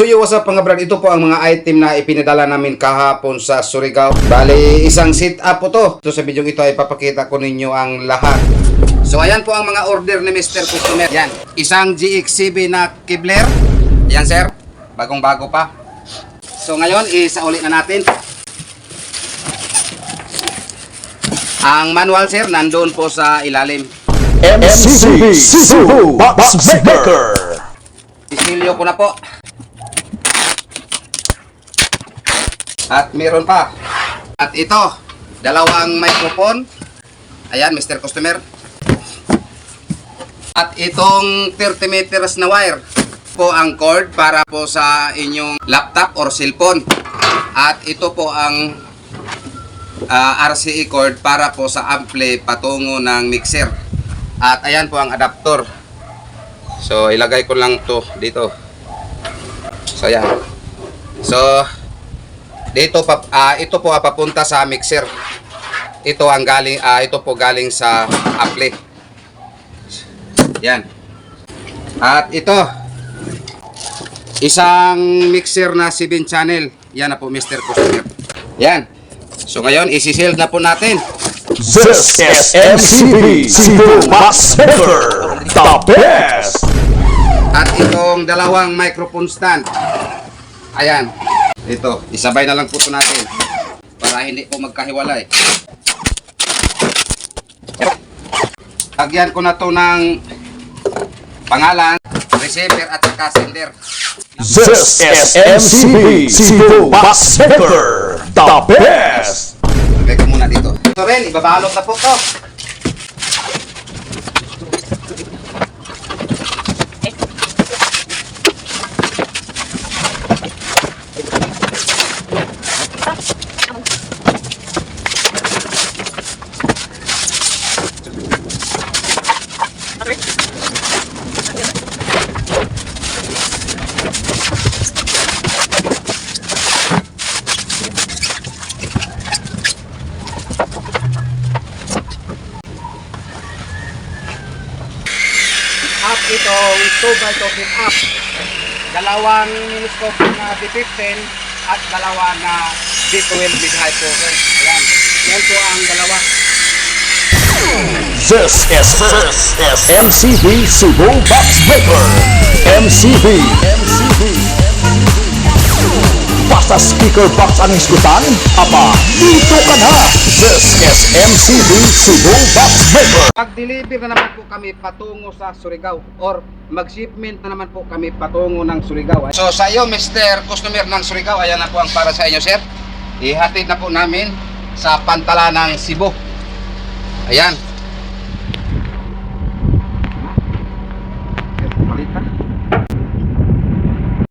So yo, what's up mga brad? Ito po ang mga item na ipinadala namin kahapon sa Surigao. Bali, isang sit up po to. So sa video ito ay papakita ko ninyo ang lahat. So ayan po ang mga order ni Mr. Customer. Yan, isang GX7 na Kibler. Yan sir, bagong bago pa. So ngayon, isauli na natin. Ang manual sir, nandun po sa ilalim. MCB Cebu Box Maker. Isilyo ko na po. At meron pa. At ito, dalawang microphone. Ayan, Mr. Customer. At itong 30 meters na wire po ang cord para po sa inyong laptop or cellphone. At ito po ang ah, RCE cord para po sa ampli patungo ng mixer. At ayan po ang adapter. So ilagay ko lang to dito. So ayan. So dito pa ah, ito po papunta sa mixer. Ito ang galing ah, ito po galing sa ampli. Yan. At ito isang mixer na 7 channel. Yan na po Mr. Customer. Yan. So ngayon isi-sell na po natin. This is MCB Cebu Box Maker. The best. At itong dalawang microphone stand. Ayan. Ito, isabay na lang po ito natin. Para hindi po magkahiwalay. Lagyan ko na to ng pangalan, receiver at saka sender. This is MCB Cebu Box Maker. The best. Lagay ko muna dito. Ito rin, ibabalot na po to. Up itong 2x2 fit up. Dalawang scope na D15 at dalawa na D12 mid high power. Ayan. Yan po ang dalawa. This is this is MCB Cebu Box Maker. MCB. MCB. Basta speaker box ang iskutan, apa, dito ka na. This is MCB Cebu Box Maker. Pag-deliver na naman po kami patungo sa Surigao or mag-shipment na naman po kami patungo ng Surigao. So sa iyo, Mr. Customer ng Surigao, ayan na po ang para sa inyo, sir. Ihatid na po namin sa Pantalanang Cebu. Ayan.